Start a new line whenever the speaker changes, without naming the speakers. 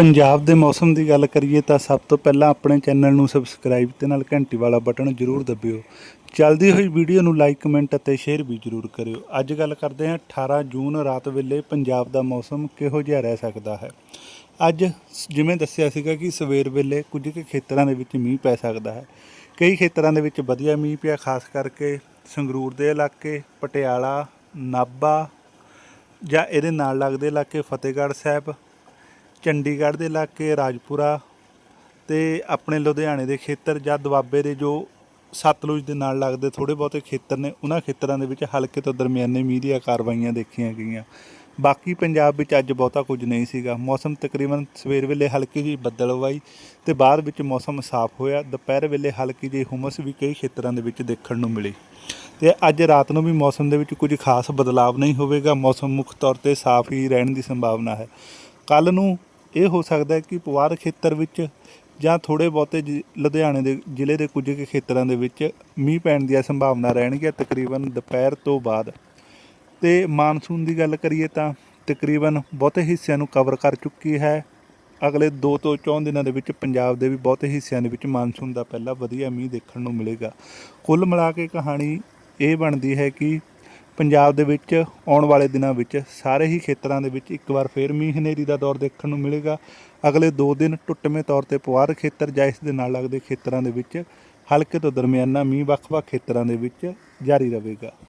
ਪੰਜਾਬ ਦੇ ਮੌਸਮ ਦੀ ਗੱਲ ਕਰੀਏ ਤਾਂ ਸਭ ਤੋਂ ਪਹਿਲਾਂ ਆਪਣੇ ਚੈਨਲ ਨੂੰ ਸਬਸਕ੍ਰਾਈਬ ਤੇ ਨਾਲ ਘੰਟੀ ਵਾਲਾ ਬਟਨ ਜ਼ਰੂਰ ਦਬਿਓ। ਚੱਲਦੀ ਹੋਈ ਵੀਡੀਓ ਨੂੰ ਲਾਈਕ, ਕਮੈਂਟ ਅਤੇ ਸ਼ੇਅਰ ਵੀ ਜ਼ਰੂਰ ਕਰਿਓ। ਅੱਜ ਗੱਲ ਕਰਦੇ ਹਾਂ 18 ਜੂਨ ਰਾਤ ਵੇਲੇ ਪੰਜਾਬ ਦਾ ਮੌਸਮ ਕਿਹੋ ਜਿਹਾ ਰਹਿ ਸਕਦਾ ਹੈ? ਅੱਜ ਜਿਵੇਂ ਦੱਸਿਆ ਸੀਗਾ ਕਿ ਸਵੇਰ ਵੇਲੇ ਕੁਝ ਕੁ ਖੇਤਰਾਂ ਦੇ ਵਿੱਚ ਮੀਂਹ ਪੈ ਸਕਦਾ ਹੈ। ਕਈ ਖੇਤਰਾਂ ਦੇ ਵਿੱਚ ਵਧੀਆ ਮੀਂਹ ਪਿਆ, ਖਾਸ ਕਰਕੇ ਸੰਗਰੂਰ ਦੇ ਇਲਾਕੇ, ਪਟਿਆਲਾ, ਨਾਭਾ ਜਾਂ ਇਹਦੇ ਨਾਲ ਲੱਗਦੇ ਇਲਾਕੇ ਫਤਿਹਗੜ੍ਹ ਸਾਹਿਬ ਚੰਡੀਗੜ੍ਹ ਦੇ ਇਲਾਕੇ, ਰਾਜਪੁਰਾ ਤੇ ਆਪਣੇ ਲੁਧਿਆਣੇ ਦੇ ਖੇਤਰ ਜਾਂ ਦੁਆਬੇ ਦੇ ਜੋ ਸਤਲੁਜ ਦੇ ਨਾਲ ਲੱਗਦੇ ਥੋੜੇ ਬਹੁਤੇ ਖੇਤਰ ਨੇ, ਉਹਨਾਂ ਖੇਤਰਾਂ ਦੇ ਵਿੱਚ ਹਲਕੇ ਤੋਂ ਦਰਮਿਆਨੇ ਮੀਂਹ ਦੀਆਂ ਕਾਰਵਾਈਆਂ ਦੇਖੀਆਂ ਗਈਆਂ। ਬਾਕੀ ਪੰਜਾਬ ਵਿੱਚ ਅੱਜ ਬਹੁਤਾ ਕੁਝ ਨਹੀਂ ਸੀਗਾ। ਮੌਸਮ ਤਕਰੀਬਨ ਸਵੇਰ ਵੇਲੇ ਹਲਕੀ ਜਿਹੀ ਬੱਦਲਵਾਈ ਤੇ ਬਾਅਦ ਵਿੱਚ ਮੌਸਮ ਸਾਫ਼ ਹੋਇਆ। ਦੁਪਹਿਰ ਵੇਲੇ ਹਲਕੀ ਜਿਹੀ ਹੁਮਸ ਵੀ ਕਈ ਖੇਤਰਾਂ ਦੇ ਵਿੱਚ ਦੇਖਣ ਨੂੰ ਮਿਲੀ। ਤੇ ਅੱਜ ਰਾਤ ਨੂੰ ਵੀ ਮੌਸਮ ਦੇ ਵਿੱਚ ਕੁਝ ਖਾਸ ਬਦਲਾਵ ਨਹੀਂ ਹੋਵੇਗਾ। ਮੌਸਮ ਮੁੱਖ ਤੌਰ ਤੇ ਸਾਫ਼ ਹੀ ਰਹਿਣ ਦੀ ਸੰਭਾਵਨਾ ਹੈ। ਕੱਲ ਨੂੰ ਇਹ ਹੋ ਸਕਦਾ ਹੈ ਕਿ ਪਵਾਰ ਖੇਤਰ ਵਿੱਚ ਜਾਂ ਥੋੜੇ ਬਹੁਤੇ ਜ਼ਿ- ਲੁਧਿਆਣੇ ਦੇ ਜ਼ਿਲ੍ਹੇ ਦੇ ਕੁਝ ਕੁ ਖੇਤਰਾਂ ਦੇ ਵਿੱਚ ਮੀਂਹ ਪੈਣ ਦੀਆਂ ਸੰਭਾਵਨਾ ਰਹਿਣਗੀਆਂ ਤਕਰੀਬਨ ਦੁਪਹਿਰ ਤੋਂ ਬਾਅਦ। ਤੇ ਮਾਨਸੂਨ ਦੀ ਗੱਲ ਕਰੀਏ ਤਾਂ ਤਕਰੀਬਨ ਬਹੁਤੇ ਹਿੱਸਿਆਂ ਨੂੰ ਕਵਰ ਕਰ ਚੁੱਕੀ ਹੈ। ਅਗਲੇ 2 ਤੋਂ 4 ਦਿਨਾਂ ਦੇ ਵਿੱਚ ਪੰਜਾਬ ਦੇ ਵੀ ਬਹੁਤੇ ਹਿੱਸਿਆਂ ਦੇ ਵਿੱਚ ਮਾਨਸੂਨ ਦਾ ਪਹਿਲਾ ਵਧੀਆ ਮੀਂਹ ਦੇਖਣ ਨੂੰ ਮਿਲੇਗਾ। ਕੁੱਲ ਮਿਲਾ ਕੇ ਕਹਾਣੀ ਇਹ ਬਣਦੀ ਹੈ ਕਿ ਪੰਜਾਬ ਦੇ ਵਿੱਚ ਆਉਣ ਵਾਲੇ ਦਿਨਾਂ ਵਿੱਚ ਸਾਰੇ ਹੀ ਖੇਤਰਾਂ ਦੇ ਵਿੱਚ ਇੱਕ ਵਾਰ ਫੇਰ ਮੀਂਹ ਹਨੇਰੀ ਦਾ ਦੌਰ ਦੇਖਣ ਨੂੰ ਮਿਲੇਗਾ। ਅਗਲੇ 2 ਦਿਨ ਟੁੱਟਵੇਂ ਤੌਰ ਤੇ ਪੁਆਰ ਖੇਤਰ ਜਾਂ ਇਸ ਦੇ ਨਾਲ ਲੱਗਦੇ ਖੇਤਰਾਂ ਦੇ ਵਿੱਚ ਹਲਕੇ ਤੋਂ ਦਰਮਿਆਨਾ ਮੀਂਹ ਵੱਖ-ਵੱਖ ਖੇਤਰਾਂ ਦੇ ਵਿੱਚ ਜਾਰੀ ਰਹੇਗਾ।